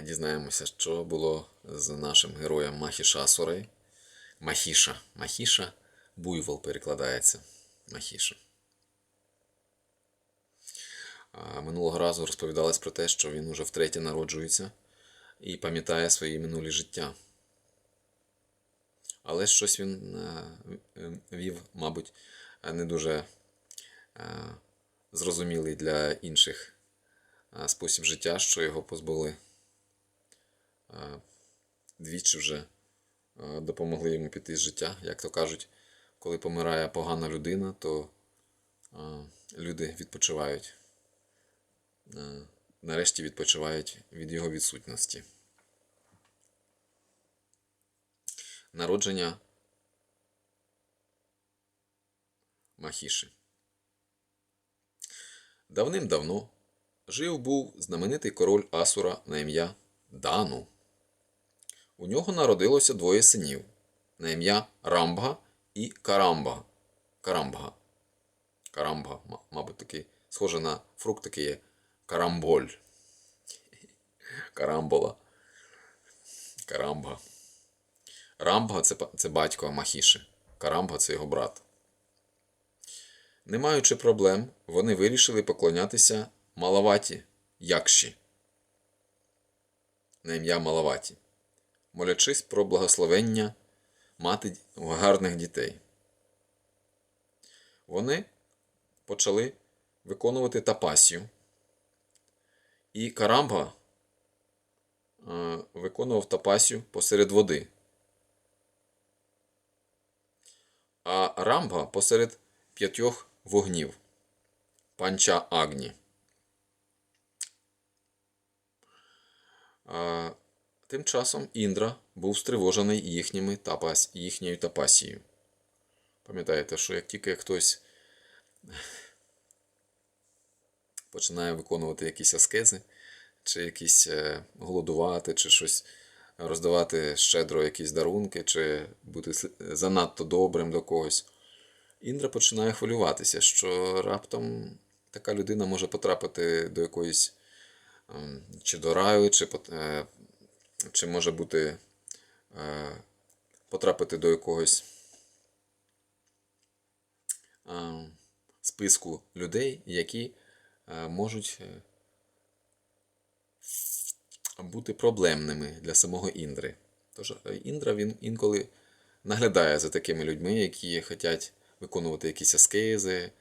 Дізнаємося, що було з нашим героєм Махішасурой. Махіша. Махіша. Буйвол перекладається. Махіша. Минулого разу розповідалось про те, що він уже втретє народжується і пам'ятає свої минулі життя. Але щось він е, вів, мабуть, не дуже е, зрозумілий для інших е, спосіб життя, що його позбули двічі вже е, допомогли йому піти з життя. Як то кажуть, коли помирає погана людина, то е, люди відпочивають. Е, Нарешті відпочивають від його відсутності. Народження Махіши. Давним-давно жив був знаменитий король Асура на ім'я Дану. У нього народилося двоє синів на ім'я Рамбга і Карамба. Карамбга. Карамбга, мабуть, такий, схоже на фрукт такий є карамболь. Карамбола. Карамбга. Рамбга це, це батько Махіши. Карамбга це його брат. Не маючи проблем, вони вирішили поклонятися Малаваті Якші. На ім'я Малаваті, молячись про благословення мати гарних дітей. Вони почали виконувати тапасію. І Карамба е, виконував тапасію посеред води. А Рамба посеред п'ятьох вогнів панча Агні. Тим часом Індра був стривожений їхніми тапас, їхньою тапасією. Пам'ятаєте, що як тільки хтось починає виконувати якісь аскези, чи якісь е, голодувати, чи щось роздавати щедро якісь дарунки, чи бути занадто добрим до когось. Індра починає хвилюватися, що раптом така людина може потрапити до якоїсь ем, чи до раю, чи, е, чи може бути е, потрапити до якогось е, списку людей, які е, можуть бути проблемними для самого Індри. Тож Індра він інколи наглядає за такими людьми, які хочуть виконувати якісь аскези,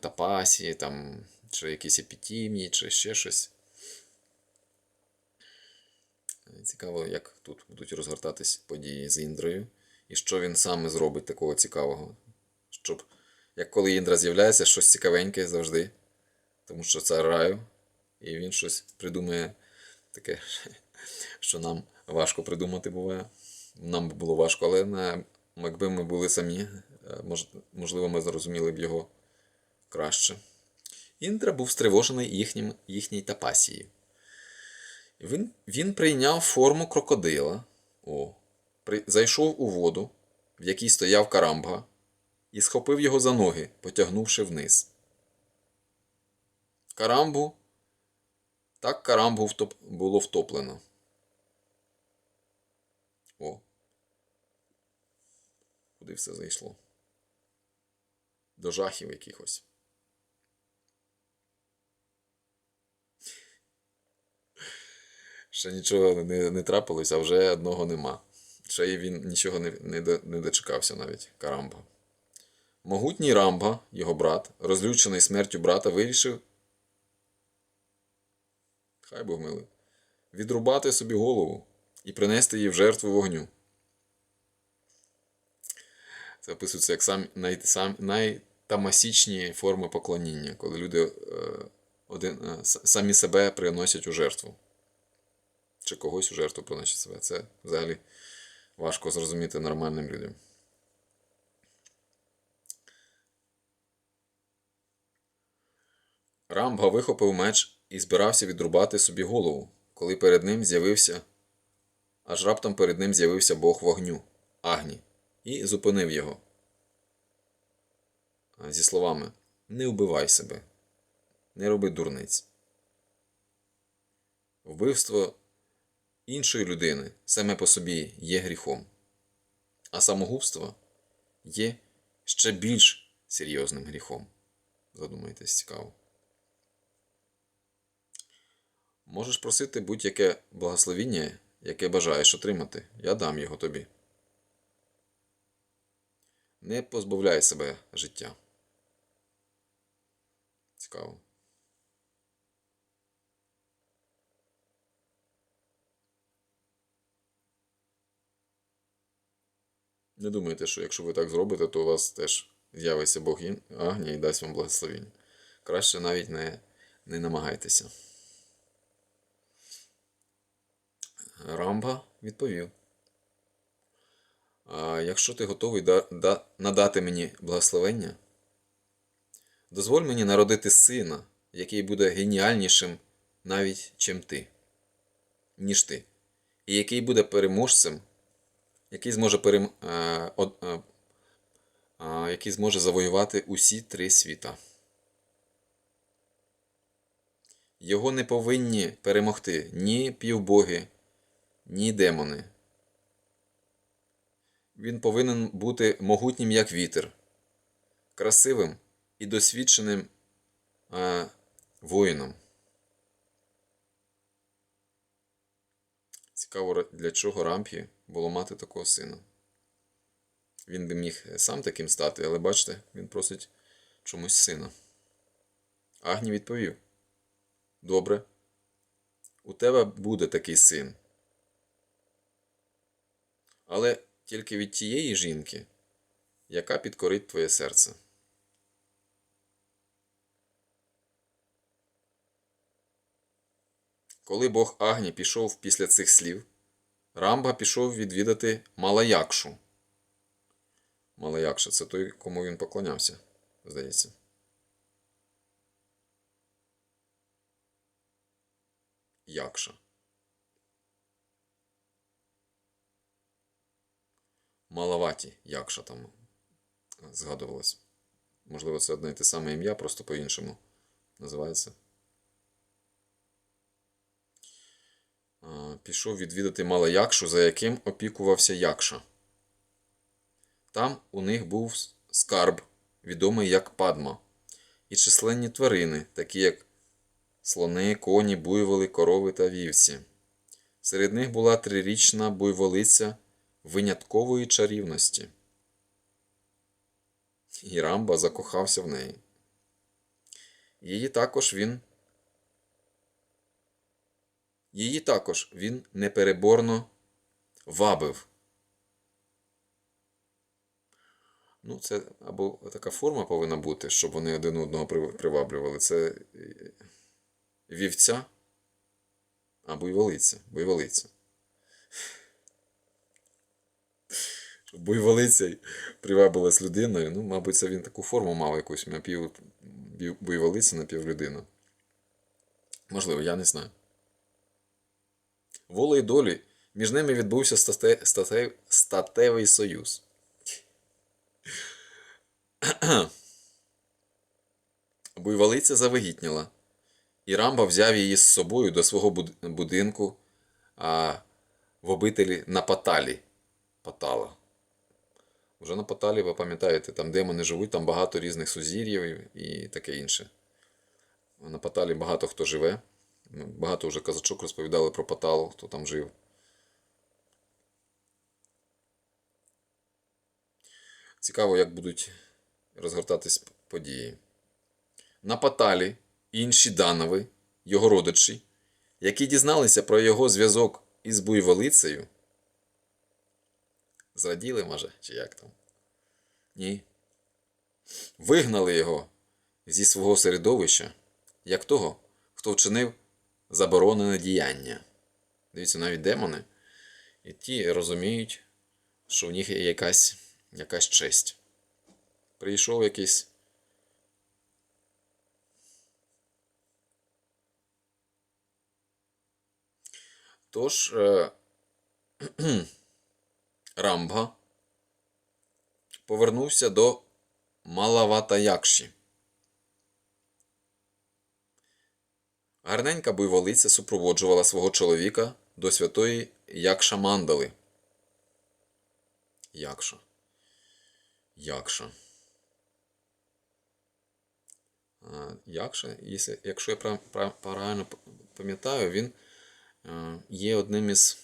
тапасі, там, чи якісь епітімії, чи ще щось. Е, Цікаво, як тут будуть розгортатись події з Індрою, і що він саме зробить такого цікавого. Щоб, як коли Індра з'являється, щось цікавеньке завжди, тому що це раю, і він щось придумає таке, що нам важко придумати буває. Нам би було важко, але на, якби ми були самі, е, мож, можливо, ми зрозуміли б його краще. Індра був стривожений їхнім, їхній тапасією. Він, він прийняв форму крокодила, о, при, зайшов у воду, в якій стояв Карамбга, і схопив його за ноги, потягнувши вниз. Карамбу так Карамбу втоп... було втоплено. О. Куди все зайшло? До жахів якихось. Ще нічого не, не трапилось, а вже одного нема. Ще й він нічого не, не, не дочекався навіть Карамба. Могутній Рамба, його брат, розлючений смертю брата, вирішив хай Бог милий, відрубати собі голову і принести її в жертву вогню. Це описується як сам, най, сам, найтамасічні форми поклоніння, коли люди е, один, е, самі себе приносять у жертву. Чи когось у жертву приносять себе. Це взагалі важко зрозуміти нормальним людям. Рамбга вихопив меч і збирався відрубати собі голову, коли перед ним з'явився. Аж раптом перед ним з'явився Бог вогню Агні і зупинив його. Зі словами: Не вбивай себе, не роби дурниць. Вбивство іншої людини саме по собі є гріхом, а самогубство є ще більш серйозним гріхом. Задумайтесь, цікаво. Можеш просити будь-яке благословіння, яке бажаєш отримати. Я дам його тобі. Не позбавляй себе життя. Цікаво. Не думайте, що якщо ви так зробите, то у вас теж з'явиться Бог Ін- і дасть вам благословіння. Краще навіть не, не намагайтеся. Рамба відповів. А якщо ти готовий да, да, надати мені благословення, дозволь мені народити сина, який буде геніальнішим навіть чим ти, ніж ти, і який буде переможцем, який зможе перем... е, е, який зможе завоювати усі три світа. Його не повинні перемогти ні півбоги, ні демони. Він повинен бути могутнім, як вітер, красивим і досвідченим а, воїном. Цікаво, для чого Рампі було мати такого сина. Він би міг сам таким стати, але бачите, він просить чомусь сина. Агні відповів: Добре, у тебе буде такий син. Але тільки від тієї жінки, яка підкорить твоє серце. Коли Бог Агні пішов після цих слів, Рамба пішов відвідати Малаякшу. Малаякша це той, кому він поклонявся, здається. Якша. Малаваті, Якша там згадувалось. Можливо, це одне і те саме ім'я, просто по-іншому називається. Пішов відвідати Малаякшу, за яким опікувався Якша. Там у них був скарб, відомий як Падма, і численні тварини, такі як слони, коні, буйволи, корови та вівці. Серед них була трирічна буйволиця виняткової чарівності. І Рамба закохався в неї. Її також він. Її також він непереборно вабив. Ну, це або така форма повинна бути, щоб вони один одного приваблювали. Це е, вівця або буйволиця. Буйволиця. Щоб буйволиця привабилась людиною. Ну, мабуть, це він таку форму мав якусь напів буйволиця, напівлюдина. Можливо, я не знаю. Волею долі між ними відбувся стате, стате, статевий союз. Буйволиця завагітніла, і Рамба взяв її з собою до свого будинку а, в обителі на Паталі. Патала. Вже на Паталі, ви пам'ятаєте, там демони живуть, там багато різних сузір'їв і таке інше. На Паталі багато хто живе. Ну, Багато вже казачок розповідали про Паталу, хто там жив. Цікаво, як будуть розгортатись події. На Паталі інші данови, його родичі, які дізналися про його зв'язок із буйволицею, зраділи, може, чи як там? Ні. Вигнали його зі свого середовища, як того, хто вчинив заборонене діяння. Дивіться, навіть демони, і ті розуміють, що в них є якась, якась честь. Прийшов якийсь Тож е, Рамбга повернувся до Малаватаякші. Гарненька буйволиця супроводжувала свого чоловіка до святої Якша Мандали. Якша. Якша. Якша, якщо, я прав- прав- правильно пам'ятаю, він е, є одним із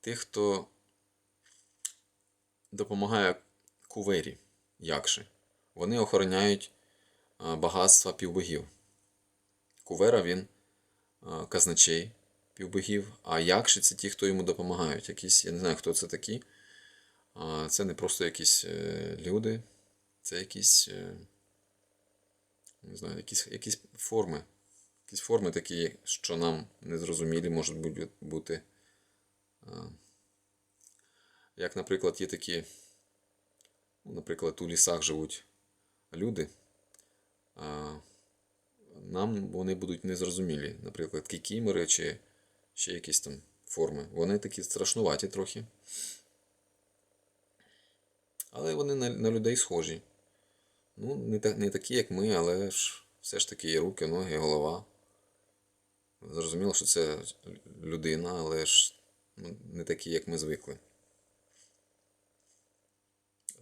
тих, хто допомагає кувері Якши. Вони охороняють е, багатства півбогів. Кувера він казначей півбогів, а Якши це ті, хто йому допомагають. Якісь, я не знаю, хто це такі. Це не просто якісь е, люди, це якісь. е, не знаю, якісь, якісь форми. Якісь форми такі, що нам незрозумілі можуть бути. Як, наприклад, є такі, ну, наприклад, у лісах живуть люди, нам вони будуть незрозумілі. Наприклад, кікімори чи ще якісь там форми. Вони такі страшнуваті трохи. Але вони на, на людей схожі. Ну, не, та, не такі, як ми, але ж все ж таки є руки, ноги, голова. Зрозуміло, що це людина, але ж ну, не такі, як ми звикли.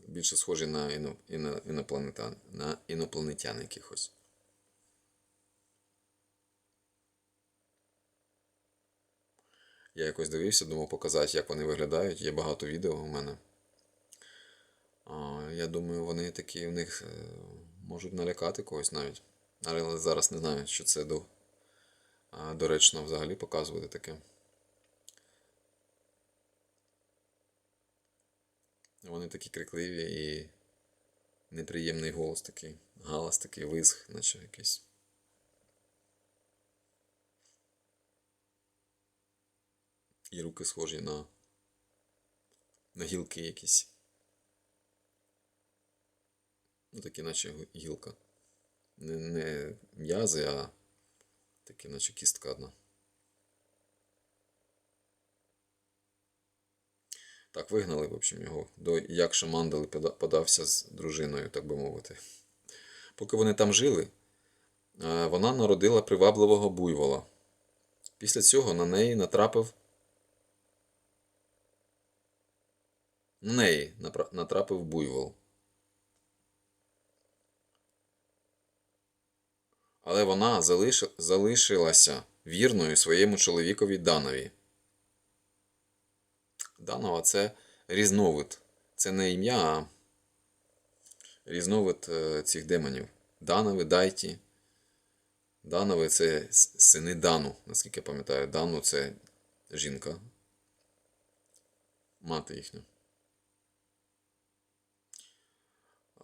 Більше схожі на, іно, іно, інопланетян, на інопланетян якихось. Я якось дивився, думав показати, як вони виглядають. Є багато відео у мене. Я думаю, вони такі в них е, можуть налякати когось навіть. Але зараз не знаю, що це до, доречно взагалі показувати таке. Вони такі крикливі і неприємний голос такий, галас такий визг, наче якийсь. І руки схожі на, на гілки якісь. Ну, такі, наче гілка. Не, не м'язи, а такі, наче кістка одна. Так, вигнали, в общем, його. До Якша Мандали пода- подався з дружиною, так би мовити. Поки вони там жили, вона народила привабливого буйвола. Після цього на неї натрапив. Неї натрапив буйвол. Але вона залиш... залишилася вірною своєму чоловікові Данові. Данова це різновид. Це не ім'я, а різновид е, цих демонів. Данови, Дайті. Данови це сини Дану, наскільки я пам'ятаю. Дану це жінка. Мати їхня.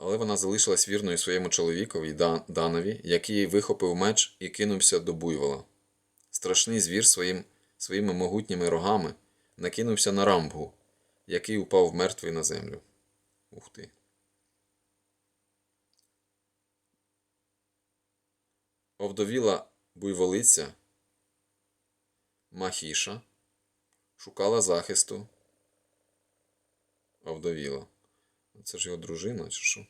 Але вона залишилась вірною своєму чоловікові Данові, який вихопив меч і кинувся до буйвола. Страшний звір своїм, своїми могутніми рогами накинувся на рамбгу, який упав мертвий на землю. Ух ти. Овдовіла буйволиця Махіша шукала захисту. Овдовіла. Це ж його дружина, чи що?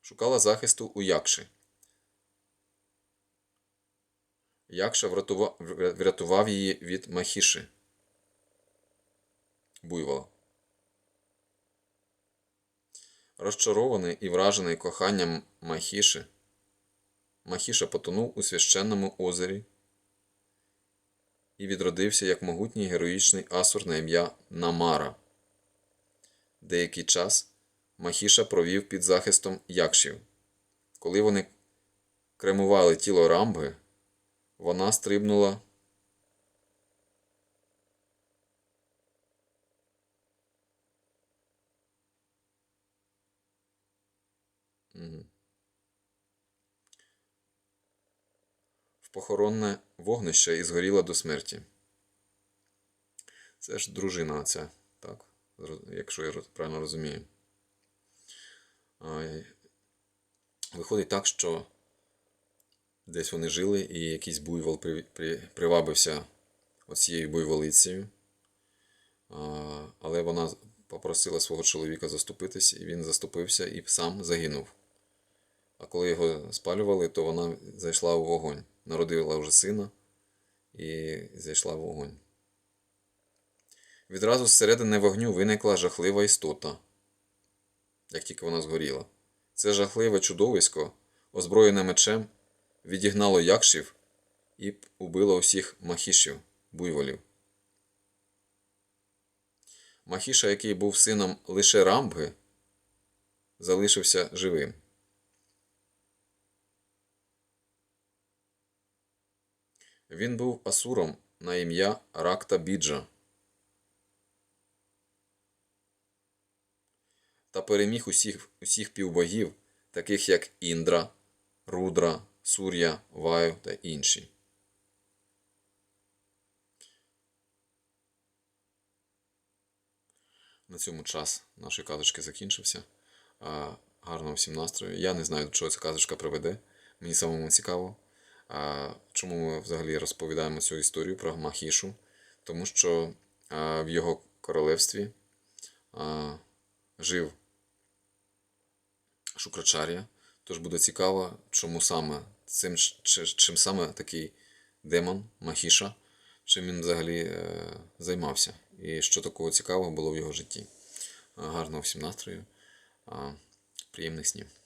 Шукала захисту у Якши. Якша врятував, врятував її від Махіши. Буйвола. Розчарований і вражений коханням Махіши, Махіша потонув у священному озері і відродився як могутній героїчний асур на ім'я Намара. Деякий час Махіша провів під захистом Якшів. Коли вони кремували тіло Рамбги, вона стрибнула. В похоронне вогнище і згоріла до смерті. Це ж дружина ця, так? Якщо я правильно розумію. Виходить так, що десь вони жили, і якийсь буйвол при, при, привабився оцією буйволицею. Але вона попросила свого чоловіка заступитись, і він заступився і сам загинув. А коли його спалювали, то вона зайшла у вогонь. народила вже сина і зайшла в вогонь. Відразу зсередини вогню виникла жахлива істота, як тільки вона згоріла. Це жахливе чудовисько, озброєне мечем, відігнало якшів і убило усіх махішів, буйволів. Махіша, який був сином лише Рамбги, залишився живим. Він був асуром на ім'я Ракта Біджа та переміг усіх, усіх півбогів, таких як Індра, Рудра, Сур'я, Ваю та інші. На цьому час нашої казочки закінчився. Гарного всім настрою. Я не знаю, до чого ця казочка приведе. Мені самому цікаво. Чому ми взагалі розповідаємо цю історію про Махішу? Тому що в його королевстві жив Шукрачар'я. Тож буде цікаво, чому саме цим, чим саме такий демон Махіша, чим він взагалі е, займався. І що такого цікавого було в його житті. Гарного всім настрою, приємних снів.